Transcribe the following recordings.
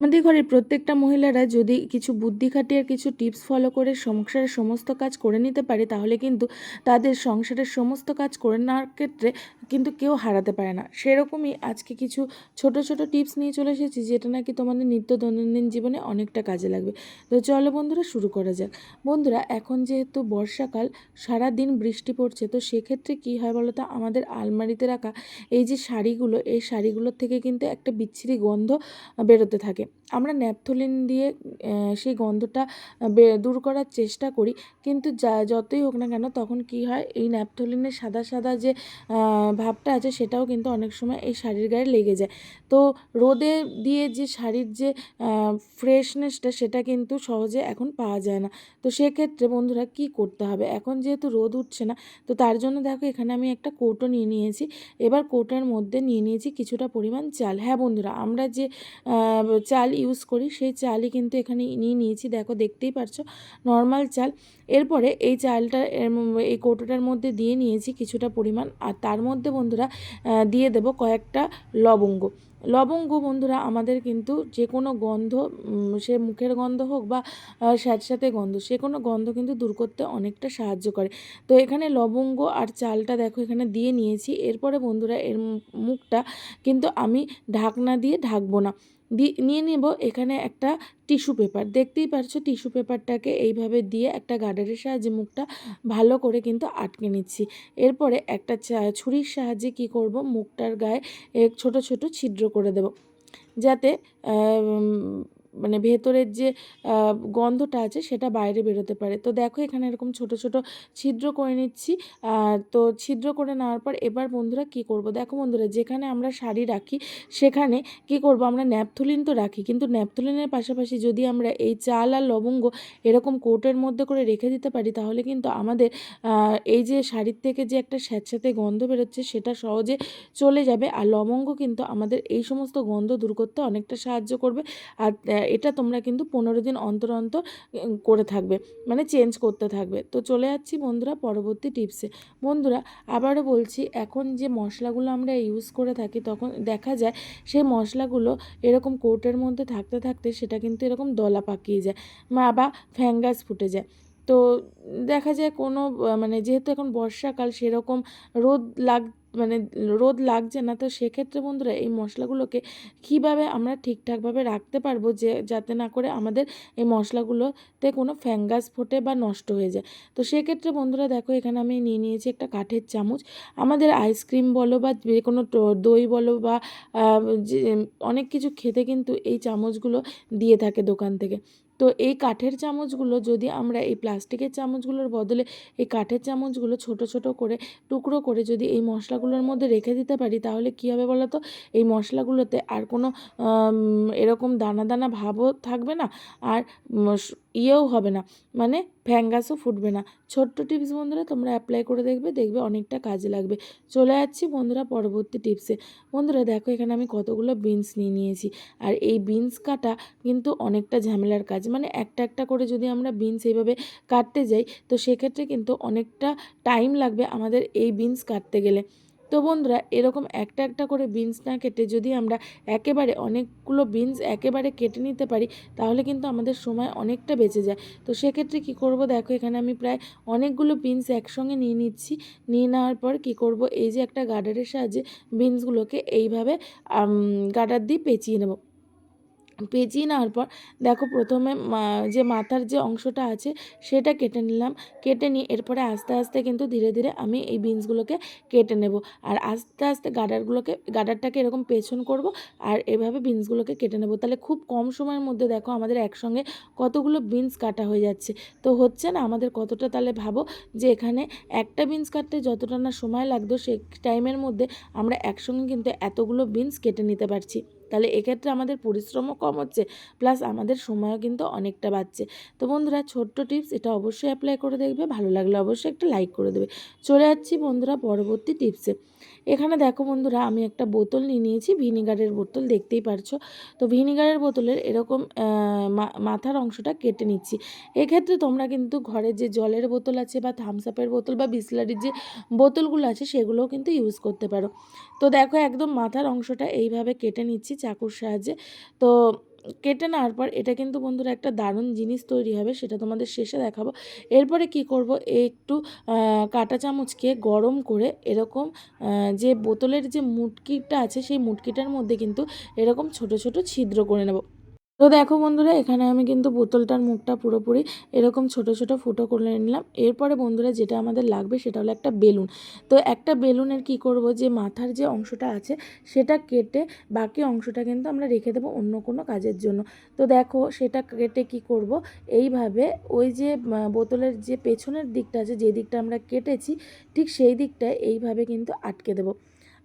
আমাদের ঘরের প্রত্যেকটা মহিলারা যদি কিছু বুদ্ধি খাটিয়ে কিছু টিপস ফলো করে সংসারের সমস্ত কাজ করে নিতে পারে, তাহলে কিন্তু তাদের সংসারের সমস্ত কাজ করে নেওয়ার ক্ষেত্রে কিন্তু কেউ হারাতে পারে না। সেরকমই আজকে কিছু ছোট ছোট টিপস নিয়ে চলে এসেছি, যেটা নাকি তোমাদের নিত্য দৈনন্দিন জীবনে অনেকটা কাজে লাগবে। তো চলো বন্ধুরা, শুরু করা যাক। বন্ধুরা, এখন যেহেতু বর্ষাকাল সারা দিন বৃষ্টি পড়ছে, তো সেক্ষেত্রে কী হয় বলো তো? আমাদের আলমারিতে রাখা এই যে শাড়িগুলো, এই শাড়িগুলোর থেকে কিন্তু একটা বিচ্ছিরি গন্ধ বেরোতে থাকে। আমরা ন্যাপথলিন দিয়ে সেই গন্ধটা দূর করার চেষ্টা করি। কিন্তু যা, যতই হোক না কেন, তখন কি হয়, এই ন্যাপথলিনের সাদা সাদা যে ভাবটা আছে, সেটাও কিন্তু অনেক সময় এই শাড়ির গায়ে লেগে যায়। তো রোদে দিয়ে যে শাড়ির যে ফ্রেশনেসটা সেটা কিন্তু সহজে এখন পাওয়া যায় না। তো সেক্ষেত্রে বন্ধুরা কি করতে হবে? এখন যেহেতু রোদ উঠছে না, তো তার জন্য দেখো, এখানে আমি একটা কৌটো নিয়ে নিয়েছি। এবার কৌটোর মধ্যে নিয়ে নিয়েছি কিছুটা পরিমাণ চাল। হ্যাঁ বন্ধুরা, আমরা যে চাল ইউজ করি, সেই চালই কিন্তু এখানে নিয়ে নিয়েছি। দেখো, দেখতেই পারছ নর্মাল চাল। এরপরে এই চালটা এই কৌটোটার মধ্যে দিয়ে নিয়েছি কিছুটা পরিমাণ। আর তার মধ্যে বন্ধুরা দিয়ে দেব কয়েকটা লবঙ্গ। লবঙ্গ বন্ধুরা, আমাদের কিন্তু যে কোনো গন্ধ সে মুখের গন্ধ হোক বা স্যাঁতস্যাঁতে গন্ধ, সে কোনো গন্ধ কিন্তু দূর করতে অনেকটা সাহায্য করে। তো এখানে লবঙ্গ আর চালটা দেখো এখানে দিয়ে নিয়েছি। এরপরে বন্ধুরা, এর মুখটা কিন্তু আমি ঢাকনা দিয়ে ঢাকবো না। নিয়ে নেব এখানে একটা টিস্যু পেপার। দেখতেই পারছ টিস্যু পেপারটাকে এইভাবে দিয়ে একটা গার্ডারের সাহায্যে মুখটা ভালো করে কিন্তু আটকে নিচ্ছি। এরপরে একটা ছুরির সাহায্যে কি করব? মুখটার গায়ে ছোট ছোট ছিদ্র করে দেব। যাতে মানে ভেতরের যে গন্ধটা আছে সেটা বাইরে বেরোতে পারে। তো দেখো এখানে এরকম ছোট ছোট ছিদ্র করে নিচ্ছি। তো ছিদ্র করে নেওয়ার পর এবার বন্ধুরা কি করব? দেখো বন্ধুরা যেখানে আমরা শাড়ি রাখি সেখানে কি করব? আমরা ন্যাপথলিন তো রাখি। কিন্তু ন্যাপথলিনের পাশাপাশি যদি আমরা এই চাল আর লবঙ্গ এরকম কোটের মধ্যে করে রেখে দিতে পারি, তাহলে কিন্তু আমাদের এই যে শাড়ির থেকে যে একটা স্যাঁতস্যাঁতে গন্ধ বেরোচ্ছে সেটা সহজে চলে যাবে। আর লবঙ্গ কিন্তু আমাদের এই সমস্ত গন্ধ দূর করতে অনেকটা সাহায্য করবে। আর এটা তোমরা কিন্তু পনেরো দিন অন্তর অন্তর করে থাকবে মানে চেঞ্জ করতে থাকবে। তো চলে যাচ্ছি বন্ধুরা পরবর্তী টিপসে বন্ধুরা, আবারও বলছি, এখন যে মশলাগুলো আমরা ইউজ করে থাকি, তখন দেখা যায় সেই মশলাগুলো এরকম কোটের মধ্যে থাকতে থাকতে সেটা কিন্তু এরকম দলা পাকিয়ে যায়, মা বা ফ্যাঙ্গাস ফুটে যায়। তো দেখা যায় কোনো মানে যেহেতু এখন বর্ষাকাল, সেরকম রোদ লাগ মানে রোদ লাগছে না, তো সেক্ষেত্রে বন্ধুরা এই মশলাগুলোকে কীভাবে আমরা ঠিকঠাকভাবে রাখতে পারব যে, যাতে না করে আমাদের এই মশলাগুলোতে কোনো ফ্যাঙ্গাস ফোটে বা নষ্ট হয়ে যায়? তো সেক্ষেত্রে বন্ধুরা দেখো, এখানে আমি নিয়ে নিয়েছি একটা কাঠের চামচ। আমাদের আইসক্রিম বলো বা যে কোনো দই বলো বা অনেক কিছু খেতে কিন্তু এই চামচগুলো দিয়ে থাকে দোকান থেকে। তো এই কাঠের চামচগুলো যদি আমরা এই প্লাস্টিকের চামচগুলোর বদলে এই কাঠের চামচগুলো ছোট ছোট করে, টুকরো করে যদি এই মশলাগুলোর মধ্যে রেখে দিতে পারি, তাহলে কী হবে বলো তো এই মশলাগুলোতে আর কোনো এরকম দানা দানা ভাবও থাকবে না। আর ইয়েও হবে না। মানে ফ্যাঙ্গাসও ফুটবে না। ছোট্ট টিপস বন্ধুরা, তোমরা অ্যাপ্লাই করে দেখবে দেখবে অনেকটা কাজে লাগবে। চলে যাচ্ছি বন্ধুরা পরবর্তী টিপসে বন্ধুরা, দেখো এখানে আমি কতগুলো বিনস নিয়ে নিয়েছি। আর এই বিনস কাটা কিন্তু অনেকটা ঝামেলার কাজ। মানে একটা একটা করে যদি আমরা বিনস এইভাবে কাটতে যাই, তো সেক্ষেত্রে কিন্তু অনেকটা টাইম লাগবে আমাদের এই বিনস কাটতে গেলে। তো বন্ধুরা, এরকম একটা একটা করে বিনস না কেটে যদি আমরা একেবারে অনেকগুলো বিনস একেবারে কেটে নিতে পারি, তাহলে কিন্তু আমাদের সময় অনেকটা বেঁচে যায়। তো সেক্ষেত্রে কি করব? দেখো, এখানে আমি প্রায় অনেকগুলো বিনস একসঙ্গে নিয়ে নিচ্ছি। নিয়ে নেওয়ার পর কি করব? এই যে একটা গার্ডারের সাহায্যে বিনসগুলোকে এইভাবে গার্ডার দিয়ে পেঁচিয়ে নেব। পেঁচিয়ে নেওয়ার পর দেখো প্রথমে যে মাথার যে অংশটা আছে সেটা কেটে নিলাম। কেটে নিয়ে এরপরে আস্তে আস্তে কিন্তু ধীরে ধীরে আমি এই বিনসগুলোকে কেটে নেব। আর আস্তে আস্তে গাডারগুলোকে গাডারটাকে এরকম পেছন করব আর এভাবে বিনসগুলোকে কেটে নেব। তাহলে খুব কম সময়ের মধ্যে দেখো আমাদের একসঙ্গে কতগুলো বিনস কাটা হয়ে যাচ্ছে। তো হচ্ছে না? আমাদের কতটা তাহলে ভাবো যে এখানে একটা বিনস কাটতে যতটা না সময় লাগতো, সেই টাইমের মধ্যে আমরা একসঙ্গে কিন্তু এতগুলো বিনস কেটে নিতে পারছি। তাহলে এক্ষেত্রে আমাদের পরিশ্রমও কম হচ্ছে প্লাস আমাদের সময়ও কিন্তু অনেকটা বাড়ছে তো বন্ধুরা, ছোট্ট টিপস এটা অবশ্যই অ্যাপ্লাই করে দেখবে, ভালো লাগলে অবশ্যই একটা লাইক করে দেবে। চলে যাচ্ছি বন্ধুরা পরবর্তী টিপসে এখানে দেখো বন্ধুরা, আমি একটা বোতল নিয়ে নিয়েছি, ভিনিগারের বোতল, দেখতেই পারছ। তো ভিনিগারের বোতলের এরকম মাথার অংশটা কেটে নিচ্ছি। এক্ষেত্রে তোমরা কিন্তু ঘরে যে জলের বোতল আছে বা থামসাপের বোতল বা বিসলারির যে বোতলগুলো আছে, সেগুলোও কিন্তু ইউজ করতে পারো। তো দেখো, একদম মাথার অংশটা এইভাবে কেটে নিচ্ছি চাকুর সাহায্যে। তো কেটে নেওয়ার পর এটা কিন্তু বন্ধুরা একটা দারুণ জিনিস তৈরি হবে, সেটা তোমাদের শেষে দেখাবো। এরপরে কি করব? একটু কাটা চামচকে গরম করে এরকম যে বোতলের যে মুটকিটা আছে, সেই মুটকিটার মধ্যে কিন্তু এরকম ছোট ছোট ছিদ্র করে নেব। তো দেখো বন্ধুরা, এখানে আমি কিন্তু বোতলটার মুখটা পুরোপুরি এরকম ছোট ছোট ফুটো করে নিলাম। এরপরে বন্ধুরা যেটা আমাদের লাগবে সেটা হলো একটা বেলুন। তো একটা বেলুনের কি করব যে মাথার যে অংশটা আছে সেটা কেটে বাকি অংশটা কিন্তু আমরা রেখে দেবো অন্য কোনো কাজের জন্য। তো দেখো সেটা কেটে কি করব? এইভাবে ওই যে বোতলের যে পেছনের দিকটা আছে, যে দিকটা আমরা কেটেছি, ঠিক সেই দিকটায় এইভাবে কিন্তু আটকে দেবো।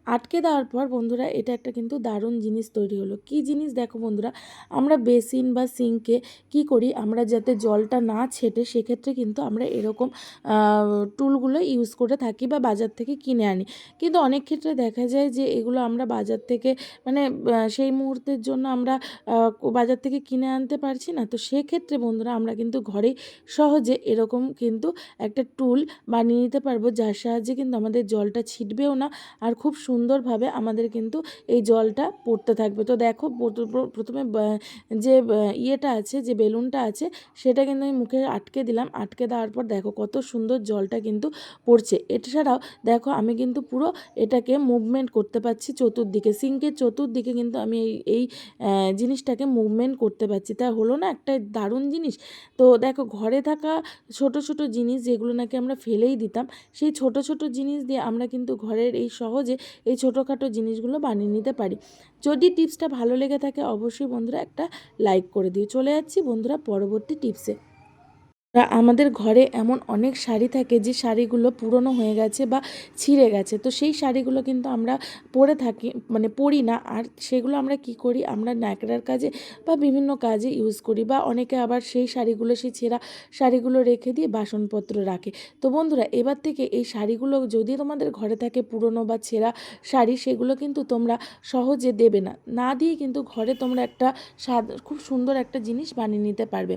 আটকে দেওয়ার পর বন্ধুরা, এটা একটা কিন্তু দারুণ জিনিস তৈরি হলো। কি জিনিস দেখো বন্ধুরা, আমরা বেসিন বা সিঙ্কে কি করি, আমরা যাতে জলটা না ছেটে, সেক্ষেত্রে কিন্তু আমরা এরকম টুলগুলো ইউজ করে থাকি বা বাজার থেকে কিনে আনি। কিন্তু অনেক ক্ষেত্রে দেখা যায় যে, এগুলো আমরা বাজার থেকে মানে সেই মুহূর্তের জন্য আমরা বাজার থেকে কিনে আনতে পারছি না। তো সেক্ষেত্রে বন্ধুরা, আমরা কিন্তু ঘরেই সহজে এরকম কিন্তু একটা টুল বানিয়ে নিতে পারব, যার সাহায্যে কিন্তু আমাদের জলটা ছিটবেও না, আর খুব সুন্দরভাবে আমাদের কিন্তু এই জলটা পড়তে থাকবে। তো দেখো প্রথমে যে ইয়েটা আছে, যে বেলুনটা আছে, সেটা কিন্তু আমি মুখে আটকে দিলাম। আটকে দেওয়ার পর দেখো কত সুন্দর জলটা কিন্তু পড়ছে। এছাড়াও দেখো আমি কিন্তু পুরো এটাকে মুভমেন্ট করতে পারছি চতুর্দিকে। সিঙ্কের চতুর্দিকে কিন্তু আমি এই এই জিনিসটাকে মুভমেন্ট করতে পারছি। তা হলো না একটা দারুণ জিনিস। তো দেখো ঘরে থাকা ছোট ছোট জিনিস যেগুলো নাকি আমরা ফেলেই দিতাম, সেই ছোট ছোট জিনিস দিয়ে আমরা কিন্তু ঘরের এই সহজে এই ছোটোখাটো জিনিসগুলো বানিয়ে নিতে পারি। যদি টিপসটা ভালো লেগে থাকে, অবশ্যই বন্ধুরা একটা লাইক করে দিও। চলে যাচ্ছি বন্ধুরা পরবর্তী টিপসে। আমাদের ঘরে এমন অনেক শাড়ি থাকে যে শাড়িগুলো পুরনো হয়ে গেছে বা ছিঁড়ে গেছে। তো সেই শাড়িগুলো কিন্তু আমরা পরে থাকি মানে পরি না। আর সেগুলো আমরা কি করি? আমরা ন্যাকড়ার কাজে বা বিভিন্ন কাজে ইউজ করি বা অনেকে আবার সেই শাড়িগুলো, সেই ছেঁড়া শাড়িগুলো রেখে দিয়ে বাসনপত্র রাখে। তো বন্ধুরা, এবার থেকে এই শাড়িগুলো যদি তোমাদের ঘরে থাকে পুরনো বা ছেঁড়া শাড়ি, সেগুলো কিন্তু তোমরা সহজে দেবে না। না দিয়ে কিন্তু ঘরে তোমরা একটা স্বাদ, খুব সুন্দর একটা জিনিস বানিয়ে নিতে পারবে।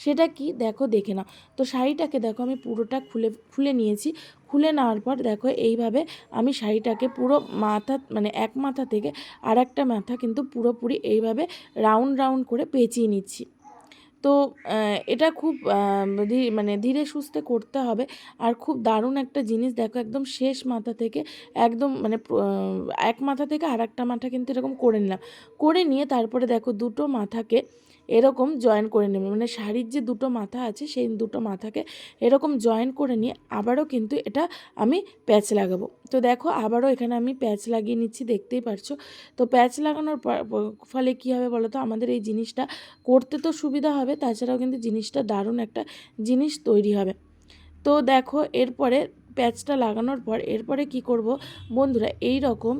সেটা কি? দেখো, দেখে নাও। তো শাড়িটাকে দেখো, আমি পুরোটা খুলে খুলে নিয়েছি। খুলে নেওয়ার পর দেখো, এইভাবে আমি শাড়িটাকে পুরো মাথা মানে এক মাথা থেকে আর একটা মাথা কিন্তু পুরোপুরি এইভাবে রাউন্ড রাউন্ড করে পেঁচিয়ে নিচ্ছি। তো এটা খুব মানে ধীরে সুস্থে করতে হবে। আর খুব দারুণ একটা জিনিস, দেখো, একদম শেষ মাথা থেকে একদম মানে এক মাথা থেকে আর একটা মাথা কিন্তু এরকম করে নিলাম। করে নিয়ে তারপরে দেখো, দুটো মাথাকে এরকম জয়েন করে নেবে। মানে শাড়ির যে দুটো মাথা আছে, সেই দুটো মাথাকে এরকম জয়েন করে নিয়ে আবারও কিন্তু এটা আমি প্যাচ লাগাবো। তো দেখো, আবারও এখানে আমি প্যাচ লাগিয়ে নিচ্ছি, দেখতেই পারছ। তো প্যাচ লাগানোর ফলে কী হবে বলো তো আমাদের এই জিনিসটা করতে তো সুবিধা হবে, তাছাড়াও কিন্তু জিনিসটা দারুণ একটা জিনিস তৈরি হবে। তো দেখো, এরপরে প্যাচটা লাগানোর পর এরপরে কি করব? বন্ধুরা, এই রকম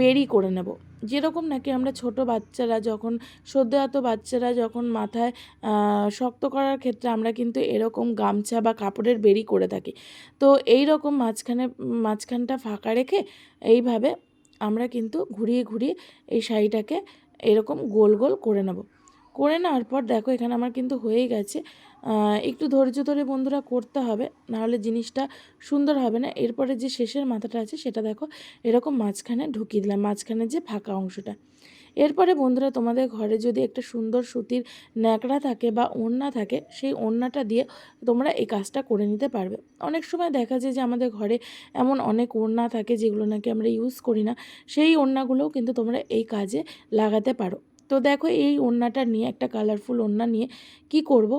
বেরি করে নেব। যেরকম নাকি আমরা ছোট বাচ্চারা যখন সদ্যোজাত বাচ্চারা যখন মাথায় শক্ত করার ক্ষেত্রে আমরা কিন্তু এরকম গামছা বা কাপড়ের বেরি করে থাকি। তো এই রকম মাঝখানে, মাঝখানটা ফাঁকা রেখে এইভাবে আমরা কিন্তু ঘুরিয়ে ঘুরিয়ে এই শাড়িটাকে এরকম গোল গোল করে নেব। করে নেওয়ার পর দেখো এখানে আমার কিন্তু হয়েই গেছে। একটু ধৈর্য ধরে বন্ধুরা করতে হবে, নাহলে জিনিসটা সুন্দর হবে না। এরপরে যে শেষের মাথাটা আছে সেটা দেখো, এরকম মাঝখানে ঢুকিয়ে দিলাম, মাঝখানে যে ফাঁকা অংশটা। এরপরে বন্ধুরা তোমাদের ঘরে যদি একটা সুন্দর সুতির ন্যাকড়া থাকে বা ওড়না থাকে, সেই ওড়নাটা দিয়ে তোমরা এই কাজটা করে নিতে পারবে। অনেক সময় দেখা যায় যে আমাদের ঘরে এমন অনেক ওড়না থাকে যেগুলো নাকি আমরা ইউজ করি না, সেই ওড়নাগুলোও কিন্তু তোমরা এই কাজে লাগাতে পারো। তো দেখো এই ওড়নাটা নিয়ে, একটা কালারফুল ওড়না নিয়ে কি করব?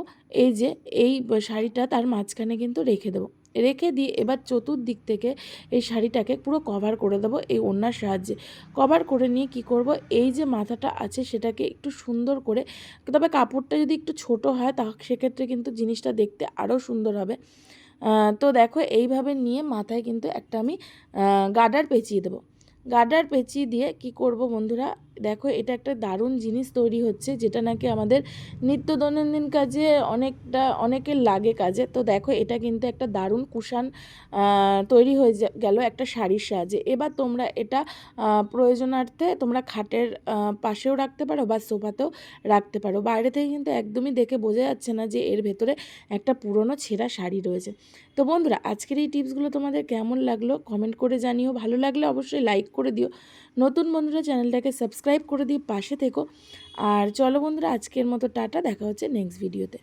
এই যে, এই শাড়িটা তার মাঝখানে কিন্তু রেখে দেবো। রেখে দিয়ে এবার চতুর্দিক থেকে এই শাড়িটাকে পুরো কভার করে দেবো এই ওড়নার সাহায্যে। কভার করে নিয়ে কি করব? এই যে মাথাটা আছে সেটাকে একটু সুন্দর করে, তবে কাপড়টা যদি একটু ছোট হয় তা সেক্ষেত্রে কিন্তু জিনিসটা দেখতে আরও সুন্দর হবে। তো দেখো এইভাবে নিয়ে মাথায় কিন্তু একটা আমি গার্ডার পেঁচিয়ে দেবো। গার্ডার পেঁচিয়ে দিয়ে কি করব বন্ধুরা? দেখো, এটা একটা দারুণ জিনিস তৈরি হচ্ছে, যেটা নাকি আমাদের নিত্য দৈনন্দিন কাজে অনেকটা, অনেকের লাগে কাজে। তো দেখো, এটা কিন্তু একটা দারুণ কুশান তৈরি হয়ে গেল একটা শাড়ির সাহায্যে। এবার তোমরা এটা প্রয়োজনার্থে তোমরা খাটের পাশেও রাখতে পারো বা সোফাতেও রাখতে পারো। বাইরে থেকে কিন্তু একদমই দেখে বোঝা যাচ্ছে না যে এর ভেতরে একটা পুরনো ছেঁড়া শাড়ি রয়েছে। তো বন্ধুরা, আজকের এই টিপসগুলো তোমাদের কেমন লাগল? কমেন্ট করে জানিও। ভালো লাগলে অবশ্যই লাইক করে দিও। নতুন বন্ধুরা চ্যানেলটাকে সাবস্ক্রাইব করে দিয়ে পাশে থেকো। আর চলো বন্ধুরা, আজকের মতো টাটা, দেখা হচ্ছে নেক্সট ভিডিওতে